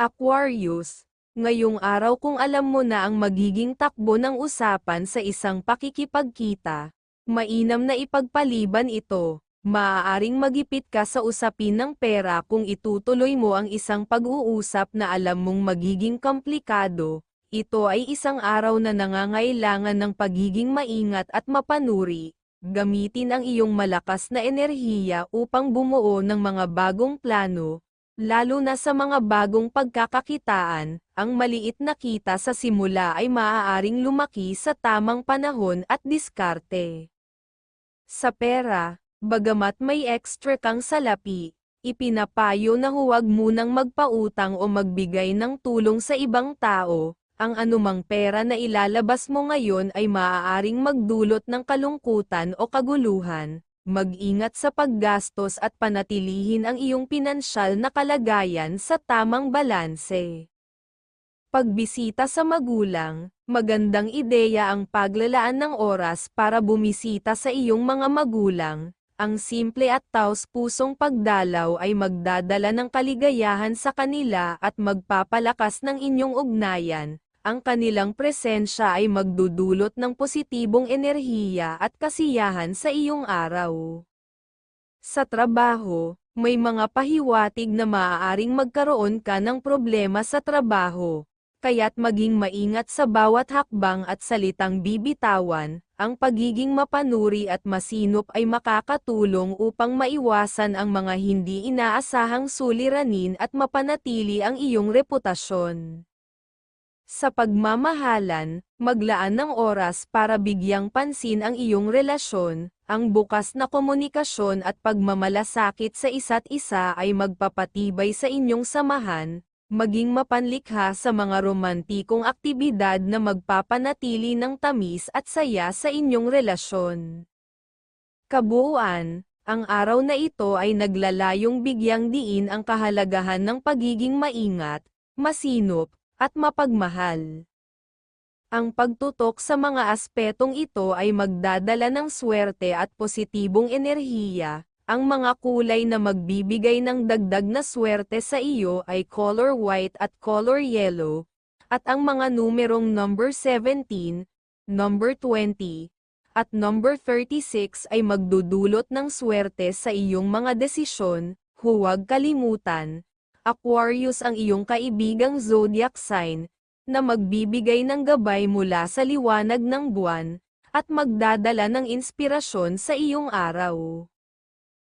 Aquarius, ngayong araw kung alam mo na ang magiging takbo ng usapan sa isang pakikipagkita, mainam na ipagpaliban ito. Maaaring magipit ka sa usapin ng pera kung itutuloy mo ang isang pag-uusap na alam mong magiging komplikado. Ito ay isang araw na nangangailangan ng pagiging maingat at mapanuri. Gamitin ang iyong malakas na enerhiya upang bumuo ng mga bagong plano, lalo na sa mga bagong pagkakakitaan, ang maliit na kita sa simula ay maaaring lumaki sa tamang panahon at diskarte. Sa pera, bagamat may extra kang salapi, ipinapayo na huwag munang magpautang o magbigay ng tulong sa ibang tao, ang anumang pera na ilalabas mo ngayon ay maaaring magdulot ng kalungkutan o kaguluhan, mag-ingat sa paggastos at panatilihin ang iyong pinansyal na kalagayan sa tamang balanse. Pagbisita sa magulang, magandang ideya ang paglalaan ng oras para bumisita sa iyong mga magulang. Ang simple at taos-pusong pagdalaw ay magdadala ng kaligayahan sa kanila at magpapalakas ng inyong ugnayan. Ang kanilang presensya ay magdudulot ng positibong enerhiya at kasiyahan sa iyong araw. Sa trabaho, may mga pahiwatig na maaaring magkaroon ka ng problema sa trabaho kaya't maging maingat sa bawat hakbang at salitang bibitawan, ang pagiging mapanuri at masinop ay makakatulong upang maiwasan ang mga hindi inaasahang suliranin at mapanatili ang iyong reputasyon. Sa pagmamahalan, maglaan ng oras para bigyang pansin ang iyong relasyon, ang bukas na komunikasyon at pagmamalasakit sa isa't isa ay magpapatibay sa inyong samahan, maging mapanlikha sa mga romantikong aktibidad na magpapanatili ng tamis at saya sa inyong relasyon. Kabuuan, ang araw na ito ay naglalayong bigyang diin ang kahalagahan ng pagiging maingat, masinop, at mapagmahal. Ang pagtutok sa mga aspetong ito ay magdadala ng swerte at positibong enerhiya, ang mga kulay na magbibigay ng dagdag na swerte sa iyo ay color white at color yellow, at ang mga numerong number 17, number 20, at number 36 ay magdudulot ng swerte sa iyong mga desisyon, huwag kalimutan. Aquarius ang iyong kaibigang zodiac sign, na magbibigay ng gabay mula sa liwanag ng buwan, at magdadala ng inspirasyon sa iyong araw.